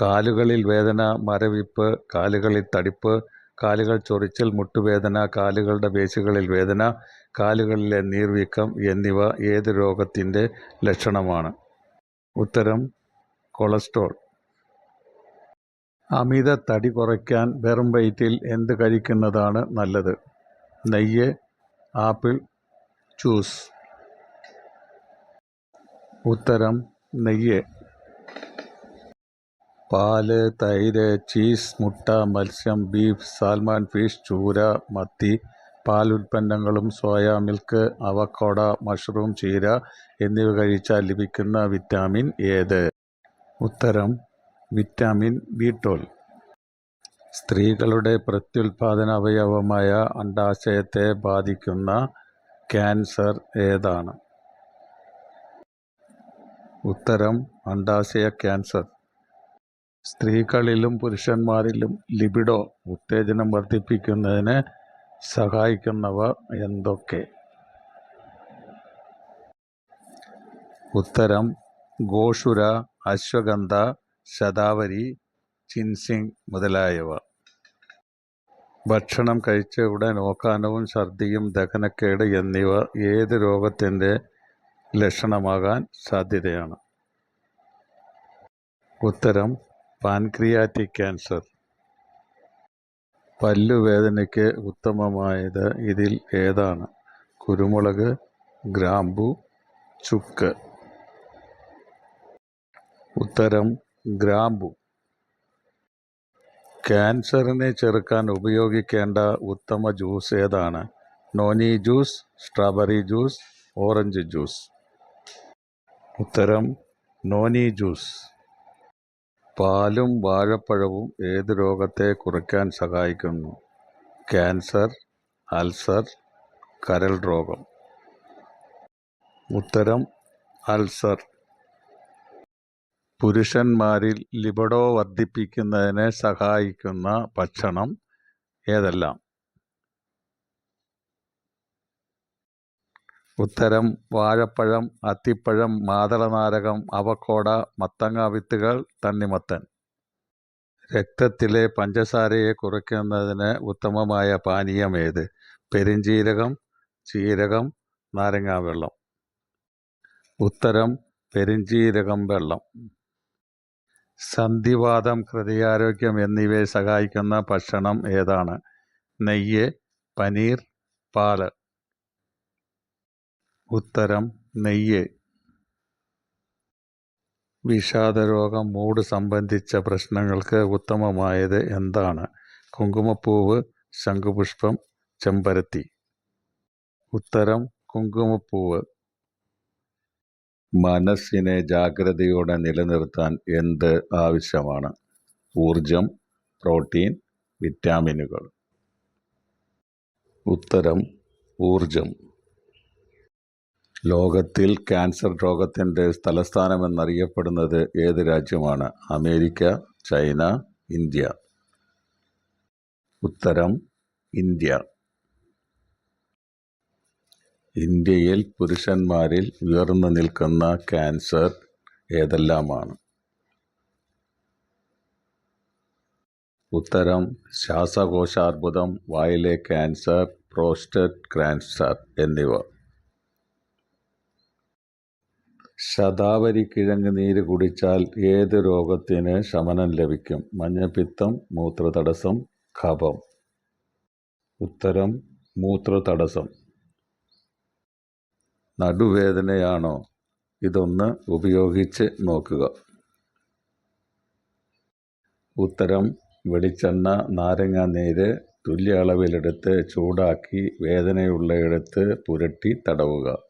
കാലുകളിൽ വേദന മരവിപ്പ് കാലുകളിൽ തടിപ്പ് കാലുകൾ ചൊറിച്ചിൽ മുട്ടുവേദന കാലുകളുടെ പേശികളിൽ വേദന കാലുകളിലെ നീർവീക്കം എന്നിവ ഏത് രോഗത്തിന്റെ ലക്ഷണമാണ്? ഉത്തരം കൊളസ്ട്രോൾ. അമിത തടി കുറയ്ക്കാൻ വെറും വയറ്റിൽ എന്ത് കഴിക്കുന്നതാണ് നല്ലത്? നെയ്യ് ആപ്പിൾ ജ്യൂസ്. ഉത്തരം നെയ്യ്. പാൽ തൈര് ചീസ് മുട്ട മത്സ്യം ബീഫ് സാൽമൺ ഫിഷ് ചൂര മത്തി പാൽ ഉൽപ്പന്നങ്ങളും സോയ മിൽക്ക് അവോക്കാഡോ മഷ്റൂം ചീര എന്നിവ കഴിച്ചാൽ ലഭിക്കുന്ന വിറ്റാമിൻ ഏത്? ഉത്തരം വിറ്റാമിൻ ബി ട്വൽവ്. സ്ത്രീകളുടെ പ്രത്യുൽപാദന അവയവമായ അണ്ഡാശയത്തെ ബാധിക്കുന്ന ക്യാൻസർ ഏതാണ്? ഉത്തരം അണ്ഡാശയ ക്യാൻസർ. സ്ത്രീകളിലും പുരുഷന്മാരിലും ലിബിഡോ ഉത്തേജനം വർദ്ധിപ്പിക്കുന്നതിന് സഹായിക്കുന്നവ എന്തൊക്കെ? ഉത്തരം ഗോഷുര അശ്വഗന്ധ ശതാവരി ചിൻസിങ് മുതലായവ. ഭക്ഷണം കഴിച്ച ഉടൻ ഓക്കാനവും ഛർദിയും ദഹനക്കേട് എന്നിവ ഏത് രോഗത്തിന്റെ ലക്ഷണമാകാൻ സാധ്യതയാണ്? ഉത്തരം പാൻക്രിയാറ്റിക് ക്യാൻസർ. പല്ലുവേദനയ്ക്ക് ഉത്തമമായത് ഇതിൽ ഏതാണ്? കുരുമുളക് ഗ്രാമ്പു ചുക്ക്. ഉത്തരം ഗ്രാമ്പു. ക്യാൻസറിനെ ചെറുക്കാൻ ഉപയോഗിക്കേണ്ട ഉത്തമ ജ്യൂസ് ഏതാണ്? Noni juice strawberry juice orange juice. ഉത്തരം നോനി ജ്യൂസ്. പാലും വാഴപ്പഴവും ഏത് രോഗത്തെ കുറയ്ക്കാൻ സഹായിക്കുന്നു? ക്യാൻസർ അൾസർ കരൾ രോഗം. ഉത്തരം അൾസർ. പുരുഷന്മാരിൽ ലിബഡോ വർദ്ധിപ്പിക്കുന്നതിനെ സഹായിക്കുന്ന ഭക്ഷണം ഏതെല്ലാം? ഉത്തരം വാഴപ്പഴം അത്തിപ്പഴം മാതളനാരകം അവക്കോട മത്തങ്ങ വിത്തുകൾ തണ്ണിമത്തൻ. രക്തത്തിലെ പഞ്ചസാരയെ കുറയ്ക്കുന്നതിന് ഉത്തമമായ പാനീയം ഏത്? പെരുംജീരകം ജീരകം നാരങ്ങാവെള്ളം ഉത്തരം പെരിഞ്ചീരകം വെള്ളം. സന്ധിവാദം ഹൃദയാരോഗ്യം എന്നിവയെ സഹായിക്കുന്ന ഭക്ഷണം ഏതാണ്? നെയ്യ് പനീർ പാൽ. ഉത്തരം നെയ്യ്. വിഷാദരോഗം മൂട് സംബന്ധിച്ച പ്രശ്നങ്ങൾക്ക് ഉത്തമമായത് എന്താണ്? കുങ്കുമപ്പൂവ് ശംഖുപുഷ്പം ചെമ്പരത്തി. ഉത്തരം കുങ്കുമപ്പൂവ്. മനസ്സിനെ ജാഗ്രതയോടെ നിലനിർത്താൻ എന്ത് ആവശ്യമാണ്? ഊർജം പ്രോട്ടീൻ വിറ്റാമിനുകൾ. ഉത്തരം ഊർജം ലോകത്തിൽ ക്യാൻസർ രോഗത്തിന്റെ തലസ്ഥാനമെന്നറിയപ്പെടുന്നത് ഏത് രാജ്യമാണ്? America China India. ഉത്തരം ഇന്ത്യ. ഇന്ത്യയിൽ പുരുഷന്മാരിൽ ഉയർന്നു നിൽക്കുന്ന ക്യാൻസർ ഏതെല്ലാമാണ്? ഉത്തരം ശ്വാസകോശാർബുദം വായിലെ ക്യാൻസർ പ്രോസ്റ്റേറ്റ് ക്യാൻസർ എന്നിവ. ശതാവരി കിഴങ്ങ് നീര് കുടിച്ചാൽ ഏത് രോഗത്തിന് ശമനം ലഭിക്കും? മഞ്ഞപ്പിത്തം മൂത്രതടസ്സം കഫം. ഉത്തരം മൂത്രതടസ്സം. നടുവേദനയാണോ? ഇതൊന്ന് ഉപയോഗിച്ച് നോക്കുക. ഉത്തരം വെളിച്ചെണ്ണ നാരങ്ങ നീര് തുല്യ അളവിലെടുത്ത് ചൂടാക്കി വേദനയുള്ളയിടത്ത് പുരട്ടി തടവുക.